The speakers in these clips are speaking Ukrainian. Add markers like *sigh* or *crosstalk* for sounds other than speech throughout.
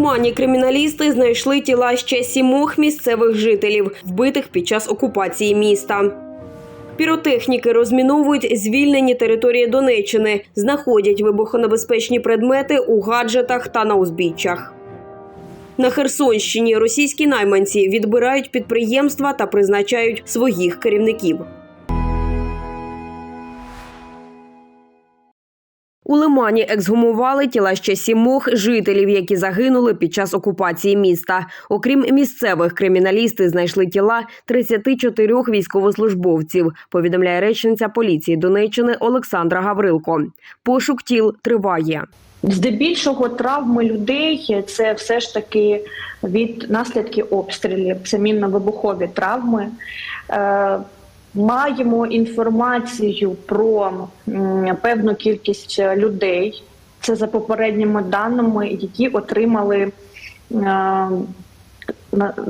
Лимані криміналісти знайшли тіла ще сімох місцевих жителів, вбитих під час окупації міста. Піротехніки розміновують звільнені території Донеччини, знаходять вибухонебезпечні предмети у гаджетах та на узбіччях. На Херсонщині російські найманці відбирають підприємства та призначають своїх керівників. У Лимані ексгумували тіла ще сімох жителів, які загинули під час окупації міста. Окрім місцевих, криміналісти знайшли тіла 34 військовослужбовців. Повідомляє речниця поліції Донеччини Олександра Гаврилко. Пошук тіл триває. Здебільшого травми людей це все ж таки від наслідків обстрілів, це мінно-вибухові травми. Маємо інформацію про певну кількість людей. Це за попередніми даними, які отримали, е,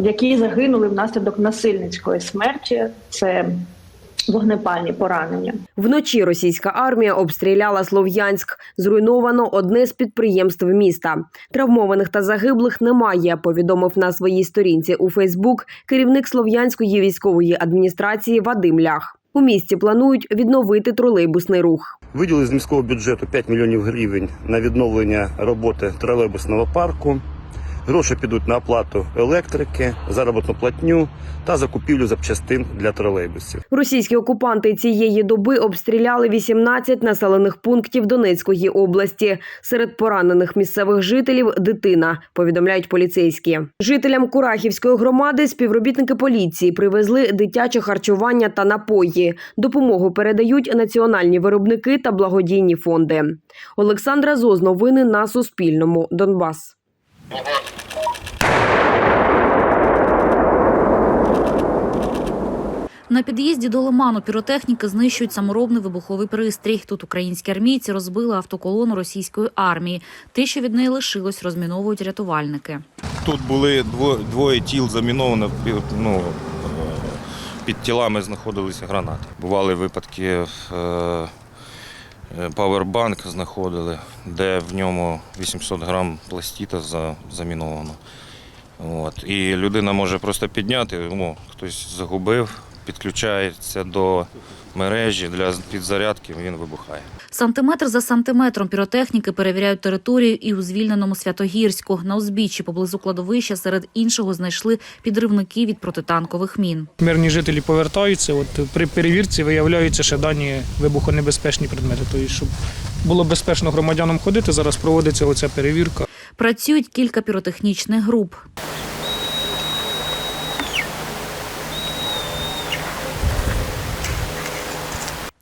які загинули внаслідок насильницької смерті. Це вогнепальні поранення. Вночі російська армія обстріляла Слов'янськ. Зруйновано одне з підприємств міста. Травмованих та загиблих немає. Повідомив на своїй сторінці у Фейсбук керівник Слов'янської військової адміністрації Вадим Лях. У місті планують відновити тролейбусний рух. Виділили з міського бюджету 5 мільйонів гривень на відновлення роботи тролейбусного парку. Гроші підуть на оплату електрики, заробітну платню та закупівлю запчастин для тролейбусів. Російські окупанти цієї доби обстріляли 18 населених пунктів Донецької області. Серед поранених місцевих жителів дитина, повідомляють поліцейські. Жителям Курахівської громади співробітники поліції привезли дитяче харчування та напої. Допомогу передають національні виробники та благодійні фонди. Олександра Зоз, новини на Суспільному. Донбас. На під'їзді до Лиману піротехніки знищують саморобний вибуховий пристрій. Тут українські армійці розбили автоколону російської армії. Те, що від неї лишилось, розміновують рятувальники. Тут були двоє тіл заміновано. Ну, е, під тілами знаходилися гранати. Бували випадки, е, е, павербанк знаходили, де в ньому 800 грам пластита за- заміновано. От. І людина може просто підняти, ну, хтось загубив, підключається до мережі для підзарядки, він вибухає. Сантиметр за сантиметром піротехніки перевіряють територію і у звільненому Святогірську. На узбіччі поблизу кладовища серед іншого знайшли підривники від протитанкових мін. Мирні жителі повертаються. От при перевірці виявляються ще дані вибухонебезпечні предмети. Тобто, щоб було безпечно громадянам ходити, зараз проводиться оця перевірка. Працюють кілька піротехнічних груп.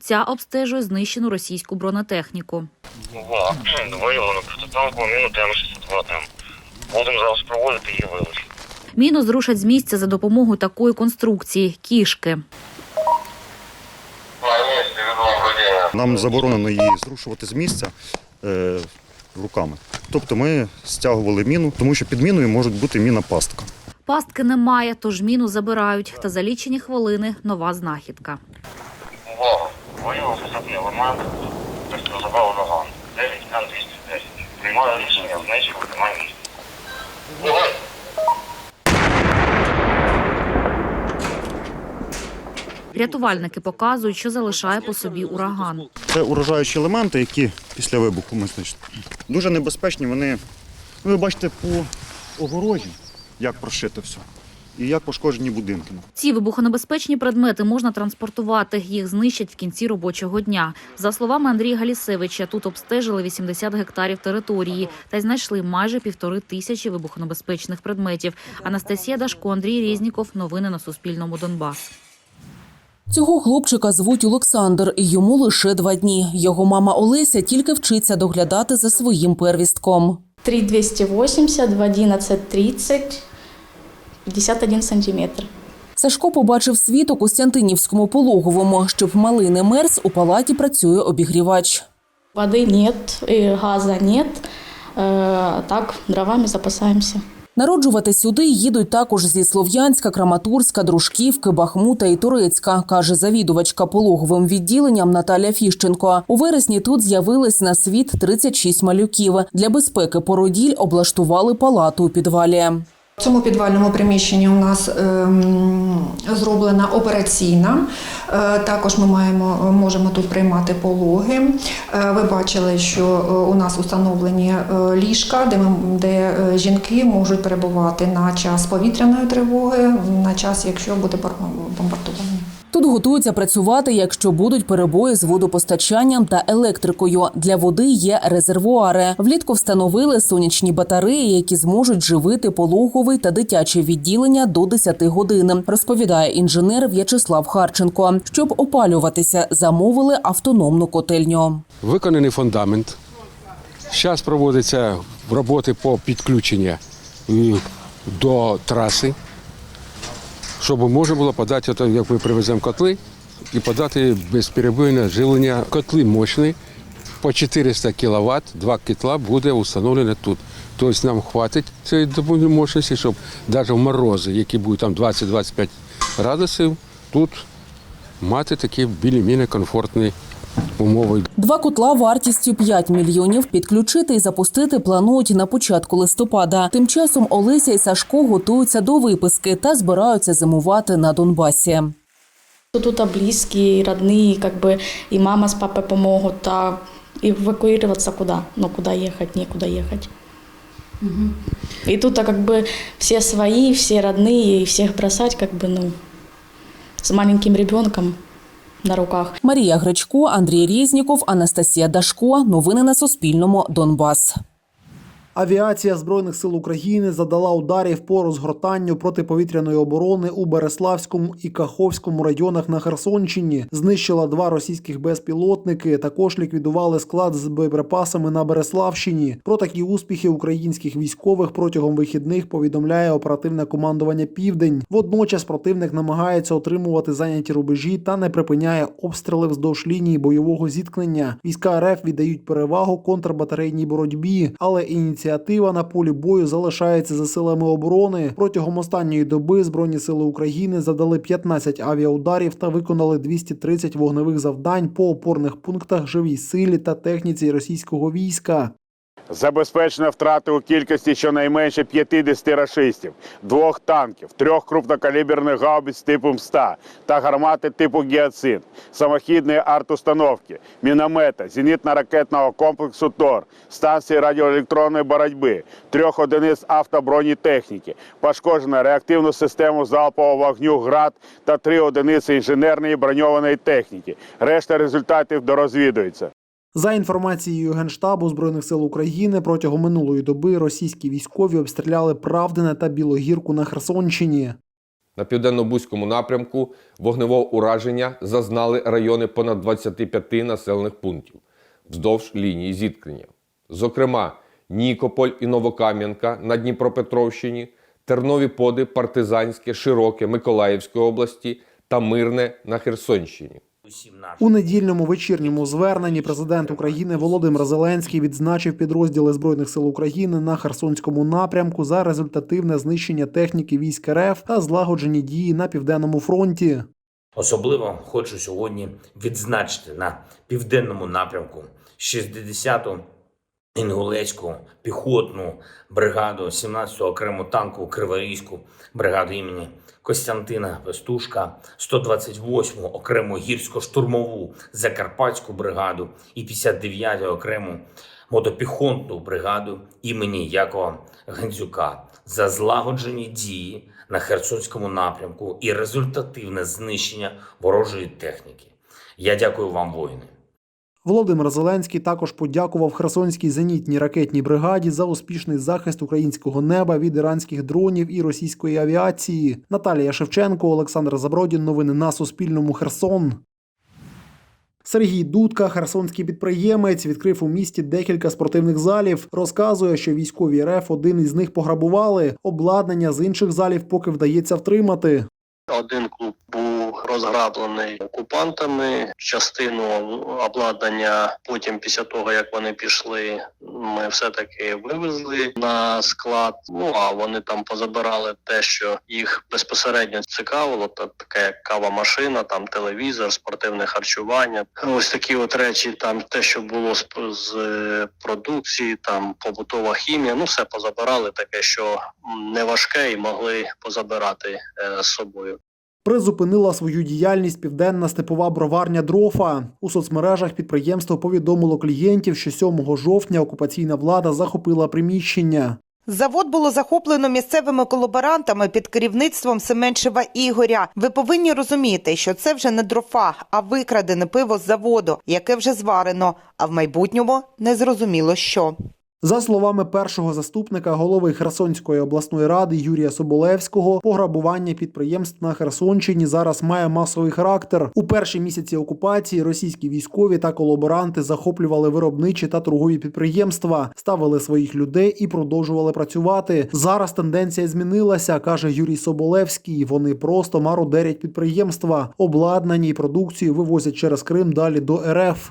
Ця обстежує знищену російську бронетехніку. Виявлено *clears throat* протитанкову міну ТМ-62 там. Будемо зараз проводити її вилучення. Міну зрушать з місця за допомогою такої конструкції кішки. Нам заборонено її зрушувати з місця е, руками. Тобто ми стягували міну, тому що під міною може бути міна пастка. Пастки немає, тож міну забирають. Та за лічені хвилини нова знахідка. Увага! Виявився сотні елемент безпризового наган. 9 Н-210. Приймаю рішення знищувати на місці. Вогонь! Рятувальники показують, що залишає по собі ураган. Це уражаючі елементи, які після вибуху ми значить, дуже небезпечні. Вони, ну, ви бачите, по огорожі, як прошито все, і як пошкоджені будинки. Ці вибухонебезпечні предмети можна транспортувати. Їх знищать в кінці робочого дня. За словами Андрія Галісевича, тут обстежили 80 гектарів території та й знайшли майже півтори тисячі вибухонебезпечних предметів. Анастасія Дашко, Андрій Різніков. Новини на Суспільному. Донбас. Цього хлопчика звуть Олександр, і йому лише два дні. Його мама Олеся тільки вчиться доглядати за своїм первістком. 3280 в 11.30, 51 сантиметр. Сашко побачив світ у Костянтинівському пологовому. Щоб малий не мерз, у палаті працює обігрівач. Воды нет, и газа нет, э, так дровами запасаемся. Народжувати сюди їдуть також зі Слов'янська, Краматорська, Дружківки, Бахмута і Турецька, каже завідувачка пологовим відділенням Наталя Фіщенко. У вересні тут з'явились на світ 36 малюків. Для безпеки породіль облаштували палату у підвалі. В цьому підвальному приміщенні у нас ем, зроблена операційна. Е, також ми маємо, можемо тут приймати пологи. Е, ви бачили, що е, у нас установлені ліжка, де, ми, де жінки можуть перебувати на час повітряної тривоги, на час, якщо буде бомбардування. Тут готуються працювати, якщо будуть перебої з водопостачанням та електрикою. Для води є резервуари. Влітку встановили сонячні батареї, які зможуть живити пологовий та дитяче відділення до 10 годин. Розповідає інженер В'ячеслав Харченко. Щоб опалюватися, замовили автономну котельню. Виконаний фундамент. Зараз проводяться роботи по підключенню е, до траси, щоб можна було подати, як ми привеземо котли, і подати безперебойне жилення. Котли мощні, по 400 кВт, два котла буде встановлено тут. Тобто нам хватить цієї мощності, щоб навіть в морози, які будуть там 20-25 градусів, тут мати такі більш-менш комфортні умови. Два котла вартістю 5 мільйонів підключити і запустити планують на початку листопада. Тим часом Олеся і Сашко готуються до виписки та збираються зимувати на Донбасі. Тут близкие, родные, как бы и мама с папой помогут, а эвакуироваться куда? Ну, куда ехать, некуда ехать. И тут а как бы все свои, все родные, и всех бросать, как бы, ну, с маленьким ребенком на руках. Марія Гречко, Андрій Рєзніков, Анастасія Дашко. Новини на Суспільному. Донбас. Авіація Збройних сил України задала ударів по розгортанню протиповітряної оборони у Береславському і Каховському районах на Херсонщині. Знищила два російських безпілотники. Також ліквідували склад з боєприпасами на Береславщині. Про такі успіхи українських військових протягом вихідних повідомляє оперативне командування Південь. Водночас противник намагається отримувати зайняті рубежі та не припиняє обстріли вздовж лінії бойового зіткнення. Війська РФ віддають перевагу контрбатарейній боротьбі, але ініціатива на полі бою залишається за силами оборони. Протягом останньої доби збройні сили України завдали 15 авіаударів та виконали 230 вогневих завдань по опорних пунктах живій силі та техніці російського війська. Забезпечено втрати у кількості щонайменше 50 рашистів, двох танків, трьох крупнокаліберних гаубиць типу МСТА та гармати типу Гіацин, самохідної артустановки, міномета, зенітно-ракетного комплексу ТОР, станції радіоелектронної боротьби, трьох одиниць автобронетехніки, пошкоджено реактивну систему залпового вогню ГРАД та три одиниці інженерної броньованої техніки. Решта результатів дорозвідується. За інформацією Генштабу Збройних сил України, протягом минулої доби російські військові обстріляли Правдине та Білогірку на Херсонщині. На південно-бузькому напрямку вогневого ураження зазнали райони понад 25 населених пунктів вздовж лінії зіткнення. Зокрема, Нікополь і Новокам'янка на Дніпропетровщині, Тернові Поди, Партизанське, Широке Миколаївської області та Мирне на Херсонщині. У недільному вечірньому зверненні президент України Володимир Зеленський відзначив підрозділи збройних сил України на Херсонському напрямку за результативне знищення техніки військ РФ та злагоджені дії на південному фронті. Особливо хочу сьогодні відзначити на південному напрямку 60-ту інгулецьку піхотну бригаду, 17-ту окрему танкову криворізьку бригаду імені Костянтина Пестушка, 128-му окрему гірсько-штурмову Закарпатську бригаду і 59-ту окрему мотопіхотну бригаду імені Якова Гандзюка за злагоджені дії на Херсонському напрямку і результативне знищення ворожої техніки. Я дякую вам, воїни. Володимир Зеленський також подякував Херсонській зенітній ракетній бригаді за успішний захист українського неба від іранських дронів і російської авіації. Наталія Шевченко, Олександр Забродін. Новини на Суспільному. Херсон. Сергій Дудка, херсонський підприємець, відкрив у місті декілька спортивних залів. Розказує, що військові РФ один із них пограбували. Обладнання з інших залів поки вдається втримати. Один клуб був розграблений окупантами. Частину обладнання потім, після того як вони пішли, ми все таки вивезли на склад. Ну а вони там позабирали те, що їх безпосередньо цікавило. Та таке як кава машина, там телевізор, спортивне харчування. Ось такі от речі, там те, що було з, з продукції, там побутова хімія. Ну все позабирали, таке, що не важке, і могли позабирати е, з собою. Призупинила свою діяльність південна степова броварня Дрофа. У соцмережах підприємство повідомило клієнтів, що 7 жовтня окупаційна влада захопила приміщення. Завод було захоплено місцевими колаборантами під керівництвом Семеншева Ігоря. Ви повинні розуміти, що це вже не дрофа, а викрадене пиво з заводу, яке вже зварено, а в майбутньому незрозуміло що. За словами першого заступника голови Херсонської обласної ради Юрія Соболевського, пограбування підприємств на Херсонщині зараз має масовий характер. У перші місяці окупації російські військові та колаборанти захоплювали виробничі та торгові підприємства, ставили своїх людей і продовжували працювати. Зараз тенденція змінилася, каже Юрій Соболевський. Вони просто мародерять підприємства, обладнані і продукцію вивозять через Крим далі до РФ.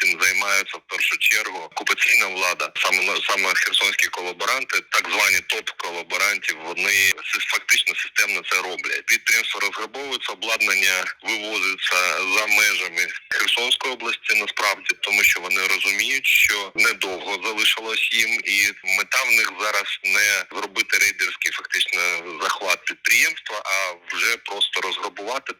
Цим займаються в першу чергу окупаційна влада, саме саме херсонські колаборанти, так звані топ колаборантів. Вони фактично системно це роблять. Підприємства розграбовуються, обладнання вивозиться за межами Херсонської області. Насправді, тому що вони розуміють, що недовго залишилось їм, і мета в них зараз не зробити рейдерський фактично захват підприємства, а вже просто розграбувати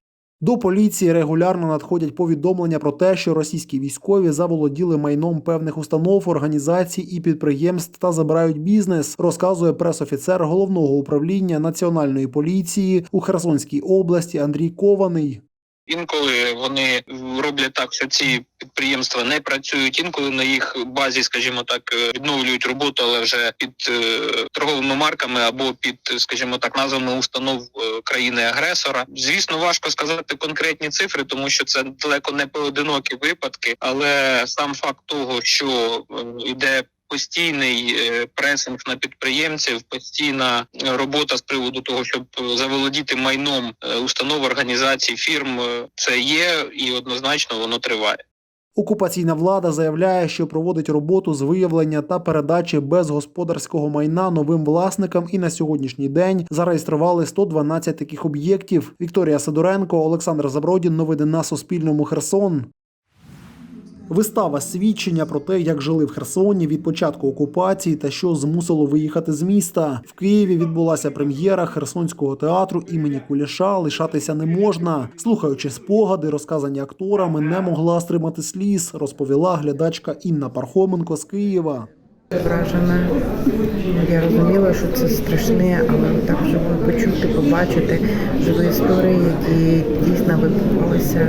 До поліції регулярно надходять повідомлення про те, що російські військові заволоділи майном певних установ, організацій і підприємств та забирають бізнес, розказує пресофіцер головного управління національної поліції у Херсонській області Андрій Кований. Інколи вони роблять так, що ці підприємства не працюють. Інколи на їх базі, скажімо так, е, відновлюють роботу, але вже під е, торговими марками або під, скажімо так, назвами установ е, країни-агресора. Звісно, важко сказати конкретні цифри, тому що це далеко не поодинокі випадки, але сам факт того, що йде постійний е, пресинг на підприємців, постійна робота з приводу того, щоб заволодіти майном е, установ, організацій, фірм, е, це є і однозначно воно триває. Окупаційна влада заявляє, що проводить роботу з виявлення та передачі безгосподарського майна новим власникам, і на сьогоднішній день зареєстрували 112 таких об'єктів. Вікторія Сидоренко, Олександр Забродін. Новини на Суспільному. Херсон. Вистава свідчення про те, як жили в Херсоні від початку окупації та що змусило виїхати з міста. В Києві відбулася прем'єра Херсонського театру імені Куліша. Лишатися не можна. Слухаючи спогади, розказані акторами, не могла стримати сліз, розповіла глядачка Інна Пархоменко з Києва. вражена. Я розуміла, що це страшне, але так живо почути, побачити живі історії, які дійсно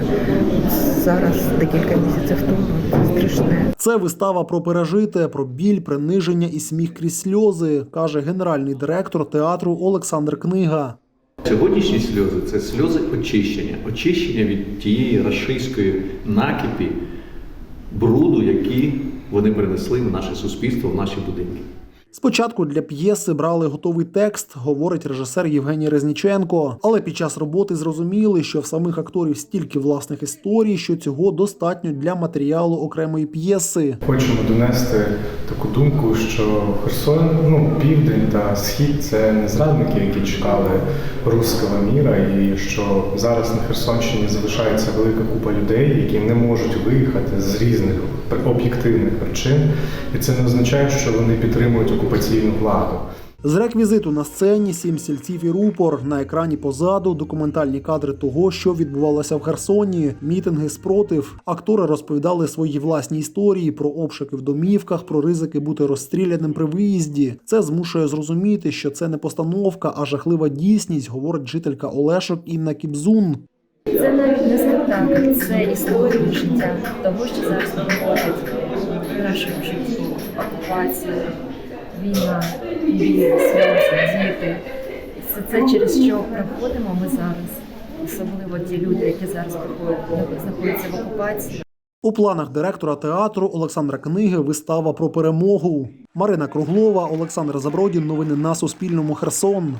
зараз, декілька місяців тому. Це страшне. Це вистава про пережите, про біль, приниження і сміх крізь сльози, каже генеральний директор театру Олександр Книга. Сьогоднішні сльози це сльози очищення, очищення від тієї рашистської накипі, бруду, які вони принесли в наше суспільство, в наші будинки. Спочатку для п'єси брали готовий текст, говорить режисер Євгеній Резніченко. Але під час роботи зрозуміли, що в самих акторів стільки власних історій, що цього достатньо для матеріалу окремої п'єси. Хочемо донести таку думку, що Херсон, ну південь та схід це не зрадники, які чекали руського міра, і що зараз на Херсонщині залишається велика купа людей, які не можуть виїхати з різних об'єктивних причин, і це не означає, що вони підтримують окупаційну владу. З реквізиту на сцені сім стільців і рупор. На екрані позаду документальні кадри того, що відбувалося в Херсоні, мітинги спротив. Актори розповідали свої власні історії про обшуки в домівках, про ризики бути розстріляним при виїзді. Це змушує зрозуміти, що це не постановка, а жахлива дійсність, говорить жителька Олешок Інна Кібзун. Це навіть не спектакль, це історія життя того, що зараз проходить в нашому житті. Окупація, війна, сльози, діти. Все це через що проходимо ми зараз. Особливо ті люди, які зараз знаходяться в окупації. У планах директора театру Олександра Книги вистава про перемогу. Марина Круглова, Олександр Забродін. Новини на Суспільному. Херсон.